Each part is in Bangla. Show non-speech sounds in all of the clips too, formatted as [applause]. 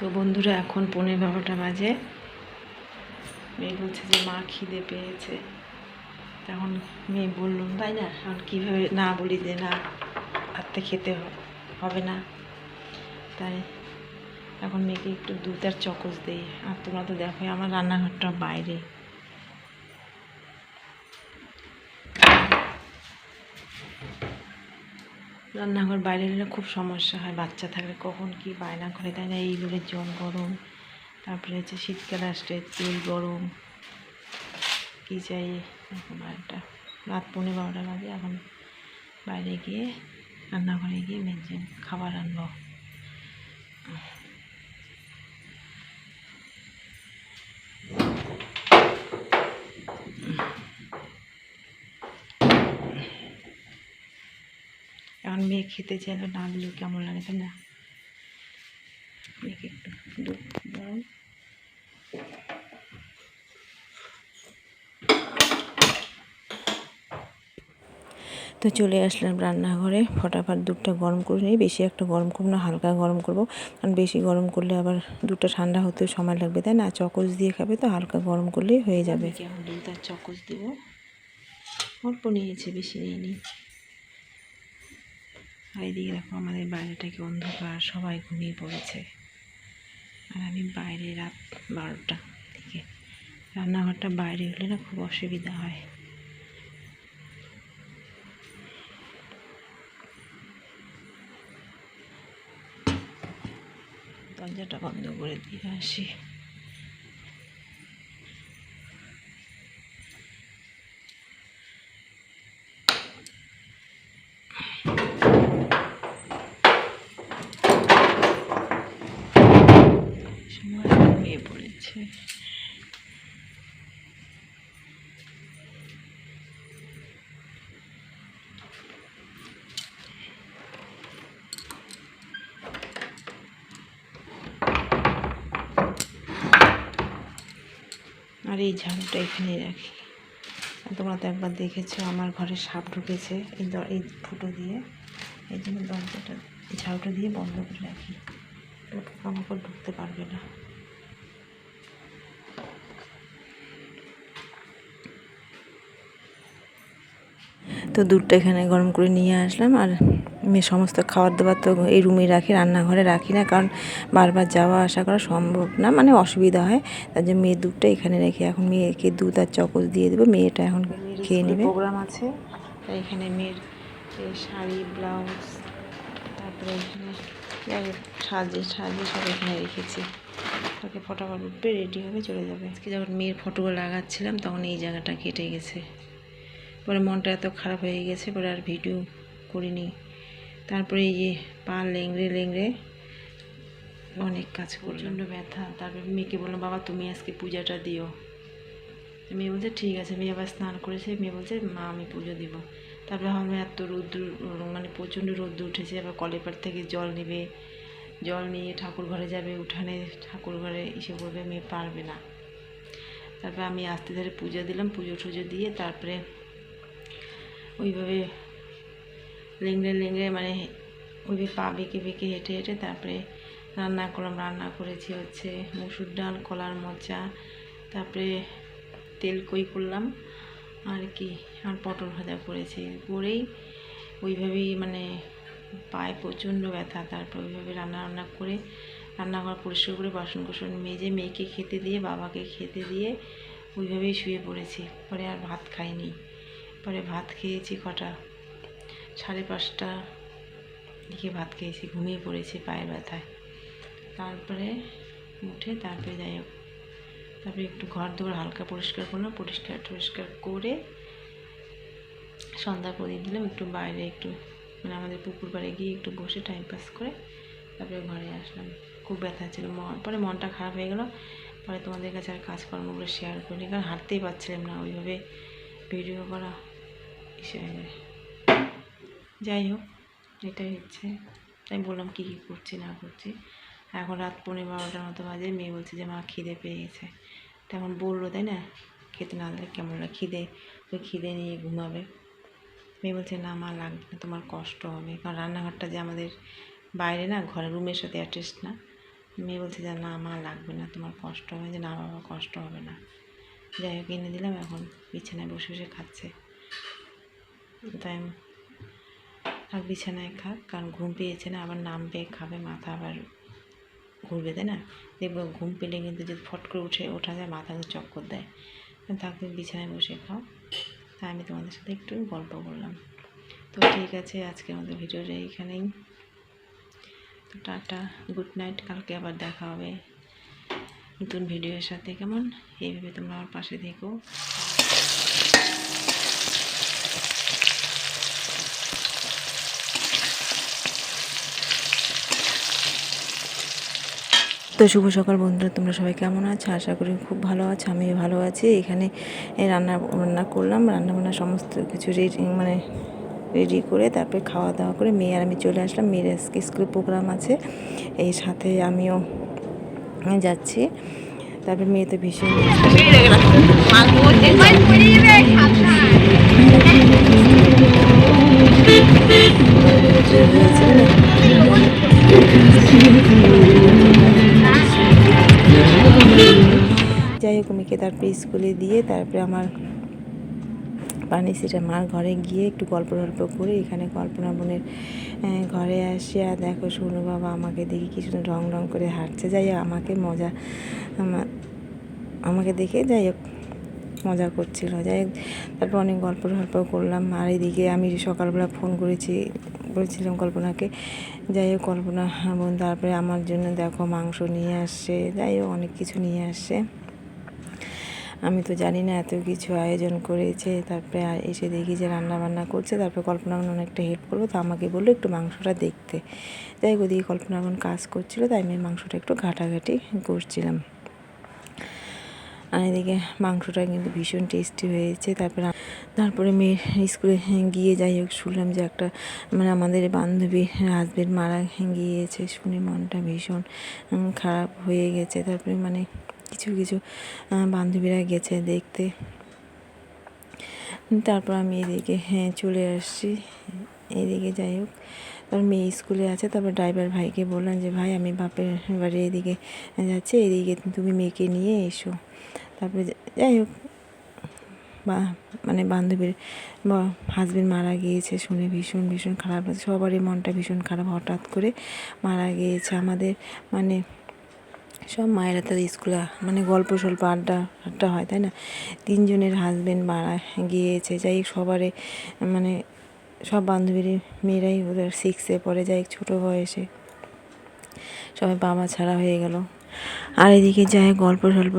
তো বন্ধুরা, এখন পনেরো বারোটা বাজে। মেয়ে বলছে যে, মা খিদে পেয়েছে। তখন মেয়ে বলল, তাই না? এখন কীভাবে না বলি যে, না হাতে খেতে হবে না। তাই এখন মেয়েকে একটু দুধ আর চকচ দিই। আর তোমরা তো দেখো আমার রান্নাঘরটা বাইরে। রান্নাঘর বাইরে এলে খুব সমস্যা হয়। বাচ্চা থাকলে কখন কি বায়না করে, তাই না? এইগুলোর জল গরম। তারপরে হচ্ছে শীতকাল আসলে তেল গরম। কী চাই? এখন একটা। রাত পৌনে বারোটা বাজে, এখন বাইরে গিয়ে রান্নাঘরে গিয়ে মেজে খাবার আনব। এখন মেয়ে খেতে চাইলে। না দিলেও কেমন লাগে তাই না? একটু দুধ তো চলে আসলাম রান্নাঘরে। ফটাফট দুধটা গরম করে নিই। বেশি একটা গরম করব না, হালকা গরম করব। কারণ বেশি গরম করলে আবার দুধটা ঠান্ডা হতেও সময় লাগবে, তাই না? চকচ দিয়ে খাবে তো, হালকা গরম করলেই হয়ে যাবে। দুধ আর চকচ দেবো? অল্প নিয়েছে, বেশি নিয়ে আর এদিকে দেখো আমাদের বাইরেটাকে অন্ধকার, সবাই ঘুমিয়ে পড়েছে। আর আমি বাইরে রাত বারোটা থেকে। রান্নাঘরটা বাইরে হলে না খুব অসুবিধা হয়। দরজাটা বন্ধ করে দিয়ে আসি। সময় ঘুমিয়ে পড়েছে। আর এই ঝাড়ুটা এখানে রাখি। তোমরা তো একবার দেখেছ, আমার ঘরে সাপ ঢুকেছে এই এই ফুটো দিয়ে। এই জন্য দরজাটা, ঝাড়ুটা দিয়ে বন্ধ করে রাখি। পোকামাকড় ঢুকতে পারবে না। তো দুধটা এখানে গরম করে নিয়ে আসলাম আর মেয়ে সমস্ত খাবার দাবার তো এই রুমে রাখি রান্নাঘরে রাখি না কারণ বারবার যাওয়া আসা করা সম্ভব না মানে অসুবিধা হয়। তার জন্য মেয়ের দুধটা এখানে রেখে এখন মেয়েকে দুধ আর চকচ দিয়ে দেবো মেয়েটা এখন খেয়ে নেবে। প্রোগ্রাম আছে তাই এখানে মেয়ের শাড়ি ব্লাউজ তারপরে এখানে যাই হোক সাজিয়ে সাজিয়ে সব এখানে রেখেছি। তাকে ফটাফট উঠবে রেডি হবে চলে যাবে। আজকে যখন মেয়ের ফটোগুলো লাগাচ্ছিলাম তখন এই জায়গাটা কেটে গেছে। পরে মনটা এত খারাপ হয়ে গেছে পরে আর ভিডিও করিনি। তারপরে এই যে পা লেংড়ে লেংড়ে অনেক কাজ প্রচণ্ড ব্যথা। তারপরে মেয়েকে বললাম বাবা তুমি আজকে পূজাটা দিও। মেয়ে বলছে ঠিক আছে। মেয়ে আবার স্নান করেছে। মেয়ে বলছে মা আমি পুজো দিব। তারপরে ভাবলাম এত রৌদ্র মানে প্রচণ্ড রৌদ্র উঠেছে, আবার কলেপার থেকে জল নেবে। জল নিয়ে ঠাকুর ঘরে যাবে, উঠানে ঠাকুর ঘরে এসে বলবে, মেয়ে পারবে না। তারপরে আমি আস্তে ধরে পুজো দিলাম, পুজো টুজো দিয়ে তারপরে ওইভাবে লেংড়ে লেংড়ে মানে ওইভাবে পা বেঁকে বেঁকে হেঁটে হেঁটে তারপরে রান্না করলাম। রান্না করেছি হচ্ছে মুসুর ডাল, কলার মোচা, তারপরে তেল কই করলাম। আর কি, আর পটল ভাজা করেছি। করেই ওইভাবেই মানে পায়ে প্রচণ্ড ব্যথা, তারপর ওইভাবে রান্না রান্না করে, রান্নাঘর পরিষ্কার করে বাসন কোসন মেজে মেয়েকে খেতে দিয়ে, বাবাকে খেতে দিয়ে ওইভাবেই শুয়ে পড়েছি। পরে আর ভাত খাইনি। পরে ভাত খেয়েছি কটা? সাড়ে পাঁচটা দিকে ভাত খেয়েছি, ঘুমিয়ে পড়েছি পায়ের ব্যথায়। তারপরে উঠে তারপরে যাই হোক। তারপরে একটু ঘর দুয়ার হালকা পরিষ্কার করলাম, পরিষ্কার টরিষ্কার করে সন্ধ্যা প্রদীপ দিলাম, একটু বাইরে একটু মানে আমাদের পুকুর পাড়ে গিয়ে একটু বসে টাইম পাস করে তারপরে ঘরে আসলাম। খুব ব্যথা ছিল মন পরে মনটা খারাপ হয়ে গেল, পরে তোমাদের কাছে আর কাজকর্মগুলো শেয়ার করিনি, কারণ হাঁটতেই পারছিলাম না, ওইভাবে ভিডিও করা ইসে হয়ে যাই হোক, এটাই হচ্ছে, তাই বললাম কী কী করছি, না করছি। এখন রাত পনেরো বারোটার মতো বাজে, মেয়ে বলছে যে, মা, খিদে পেয়ে গেছে। তেমন বলল, তাই না? খেতে না দিলে কেমন লাগে? খিদে, ওই খিদে নিয়ে ঘুমাবে। মেয়ে বলছে, না মা, লাগবে না, তোমার কষ্ট হবে। কারণ রান্নাঘরটা যে আমাদের বাইরে না, ঘরের রুমের সাথে অ্যাটাচ না। মেয়ে বলছে যে, না মা, লাগবে না, তোমার কষ্ট হবে। যে, না বাবা, কষ্ট হবে না। যাই হোক, এনে দিলাম, এখন বিছানায় বসে বসে খাচ্ছে। তাই থাক বিছানায় খাক, কারণ ঘুম পেয়েছে না, আবার নাম পেয়ে খাবে মাথা, আবার ঘুরবে, তাই না? দেখব ঘুম পেলে কিন্তু যদি ফট করে উঠে, ওঠা যায়, মাথা চক্কর দেয়। তুমি বিছানায় বসে খাও। তাই আমি তোমাদের সাথে একটু গল্প করলাম তো ঠিক আছে আজকে আমাদের ভিডিওটা এইখানেই তো টাটা, গুড নাইট, কালকে আবার দেখা হবে নতুন ভিডিওর সাথে। কেমন? এইভাবে তোমরা আমার পাশে থেকো। তো শুভ সকাল বন্ধুরা তোমরা সবাই কেমন আছো? আশা করি খুব ভালো আছো আমিও ভালো আছি। এখানে রান্না রান্না করলাম রান্না বান্না সমস্ত কিছু রেডি মানে রেডি করে তারপরে খাওয়া দাওয়া করে মেয়ে আর আমি চলে আসলাম। মেয়ের আজকে স্কুলে প্রোগ্রাম আছে এই সাথে আমিও যাচ্ছি। তারপরে মেয়ে তো ভীষণ [laughs] যাই হোক মেয়েকে তারপরে স্কুলে দিয়ে তারপরে আমার পানি সেটা মার ঘরে গিয়ে একটু গল্প টল্প করে এখানে কল্পনা বোনের ঘরে আসি আর দেখো সোনু বাবা আমাকে দেখি কি সুন্দর রং রং করে হাঁটছে। যাই আমাকে মজা আমাকে দেখে যাই হোক, মজা করছিল। যাই তারপর অনেক গল্প টল্প করলাম। আর এদিকে আমি সকালবেলা ফোন করেছি, বলেছিলাম কল্পনাকে। যাই হোক, কল্পনা বোন তারপরে আমার জন্য দেখো মাংস নিয়ে আসছে যাই হোক, অনেক কিছু নিয়ে আসছে আমি তো জানি না এত কিছু আয়োজন করেছে, তারপরে এসে দেখি যে রান্না বান্না করছে, তারপরে কল্পনা অনেকটা হেল্প করব তো আমাকে বলল একটু মাংসটা দেখতে। যাই ওদিকে কল্পনা বোন কাজ করছিল, তাই আমি মাংসটা একটু ঘাটাঘাটি করছিলাম। আর এদিকে মাংসটা কিন্তু ভীষণ টেস্টি হয়েছে, তারপরে তারপরে মেয়ের স্কুলে গিয়ে যাই হোক, শুনলাম যে একটা মানে আমাদের বান্ধবীর হাজবেন্ড মারা গিয়েছে, শুনে মনটা ভীষণ খারাপ হয়ে গেছে, তারপরে মানে কিছু কিছু বান্ধবীরা গেছে দেখতে। তারপর আমি এদিকে হ্যাঁ চলে আসছি। এদিকে যাই হোক। তারপর মেয়ে স্কুলে আছে, তারপর ড্রাইভার ভাইকে বললাম যে, ভাই, আমি বাপের বাড়ি এদিকে যাচ্ছি, এদিকে তুমি মেয়েকে নিয়ে এসো। তারপরে যাই হোক। বা মানে বান্ধবীর বা হাজবেন্ড মারা গিয়েছে শুনে ভীষণ ভীষণ খারাপ সবারই মনটা ভীষণ খারাপ হঠাৎ করে মারা গিয়েছে আমাদের। মানে সব তো স্কুলে মানে গল্প স্বল্প আড্ডা আড্ডা হয়, তাই না? তিনজনের হাজব্যান্ড মারা গিয়েছে, যাই সবারে মানে সব বান্ধবীর মেয়েরাই ওদের সিক্সে পড়ে যায় ছোট বয়সে। সবাই বাবা ছাড়া হয়ে গেল। আর এদিকে যাই গল্প স্বল্প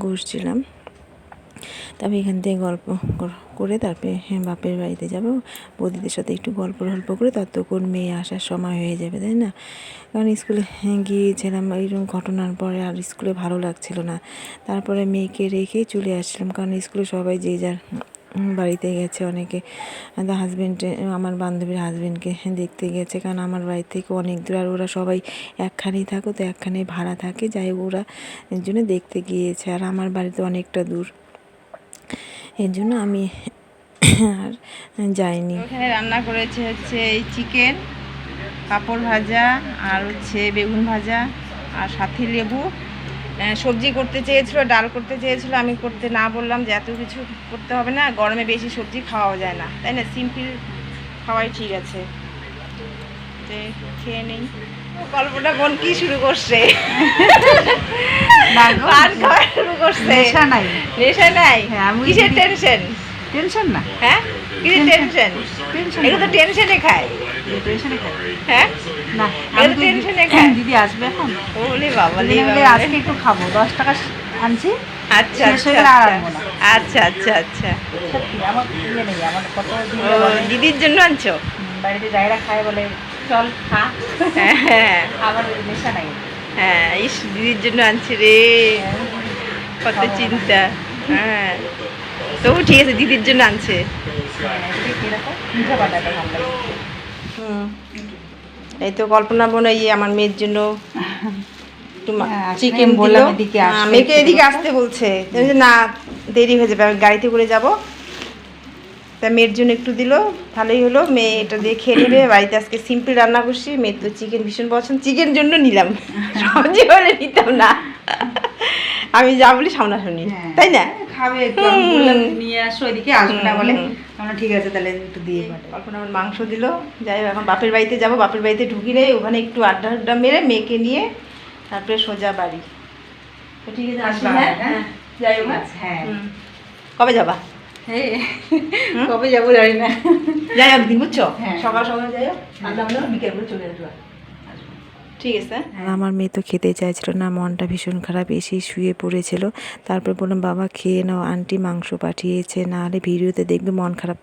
করছিলাম তবে এখান থেকে গল্প করে তারপরে হ্যাঁ বাপের বাড়িতে যাব। বৌদিদের সাথে একটু গল্প টল্প করে ততক্ষণ মেয়ে আসার সময় হয়ে যাবে তাই না? কারণ স্কুলে হ্যাঁ, গিয়েছিলাম এইরকম ঘটনার পরে আর স্কুলে ভালো লাগছিল না। তারপরে মেয়েকে রেখে চলে আসলাম কারণ স্কুলে সবাই যে যার বাড়িতে গেছে অনেকে। হাজব্যান্ডে আমার বান্ধবীর হাজব্যান্ডকে দেখতে গেছে কারণ আমার বাড়ি থেকে অনেক দূর আর ওরা সবাই একখানেই থাকো তো একখানে ভাড়া থাকে। যাই ওরা জন্য দেখতে গিয়েছে। আর আমার বাড়িতে অনেকটা দূর। এর জন্য আমি আর যাইনি। ওখানে রান্না করেছে হচ্ছে এই চিকেন, পাঁপড় ভাজা আর হচ্ছে বেগুন ভাজা আর সাথে লেবু। সবজি করতে চেয়েছিলো, ডাল করতে চেয়েছিলো, আমি করতে না বললাম যে এত কিছু করতে হবে না, গরমে বেশি সবজি খাওয়াও যায় না। তাই না? সিম্পল খাওয়াই ঠিক আছে। খেয়ে নেই। গল্পটা বোন কি শুরু করছে? পান খাওয়া শুরু করছে। নেশা নাই। নেশা নাই? হ্যাঁ, আমি কিসের টেনশন টেনশন না। হ্যাঁ? কিসের টেনশন। টেনশন এগুলো তো টেনশনে খায়। টেনশনে হ্যাঁ? না এগুলো টেনশনে দিদি- খায়। দিদি আসবে এখন। ওলে বাবা লে আজকে একটু খাব দশ টাকা আনছি। আচ্ছা আচ্ছা হয়ে আচ্ছা। আচ্ছা। আচ্ছা আচ্ছা আমার ইয়ে নেই আমার কত দিদির জন্য আনছো? বাড়িতে যাইরা খায় বলে চল খা। হ্যাঁ হ্যাঁ। আমার নেশা নাই। হ্যাঁ ইস দিদির জন্য আনছি রে। কত চিন্তা। হ্যাঁ। তবু ঠিক আছে দিদির জন্য আনছে। হ্যাঁ, এই তো কল্পনা বোন আমার মেয়ের জন্য হ্যাঁ, চিকেন বললাম এদিকে আসতে, মেয়েকে এদিকে আসতে বলছে না দেরি হয়ে যাবে আমি গাড়িতে করে যাব। তা মেয়ের জন্য একটু দিল ভালোই হলো। মেয়ে এটা দিয়ে খেয়ে নেবে। বাড়িতে আজকে সিম্পল রান্না করছি। মেয়ের তো চিকেন ভীষণ পছন্দ। চিকেন জন্য নিলাম। সবজি হলে নিতাম না। আমি যা বলি সামনাসামনি। হ্যাঁ। তাই না? খাবে একটু। আমি নিয়ে আসো এদিকে। আসবে না বলে। আমরা ঠিক আছে তাহলে একটু দিয়ে আমার মাংস দিল। যাই হোক এখন বাপের বাড়িতে যাব। বাপের বাড়িতে ঢুকি রে ওখানে একটু আড্ডা আড্ডা মেরে মেয়েকে নিয়ে তারপরে সোজা বাড়ি। ঠিক আছে আসি আসবা, হ্যাঁ? হ্যাঁ। যাই হোক। হ্যাঁ। কবে যাবা? কবে যাব জানি না। যাই হোক দিন বুঝছ? হ্যাঁ। সকাল সকাল যাই হোক আড্ডা বিকেল করে চলে আসবা। ঠিক আছে। আর আমার মেয়ে তো খেতে চাইছিল না মনটা ভীষণ খারাপ এসে শুয়ে পড়েছিল। তারপর বললাম বাবা খেয়ে নাও আন্টি মাংস পাঠিয়েছে না হলে ভিডিওতে দেখবে মন খারাপ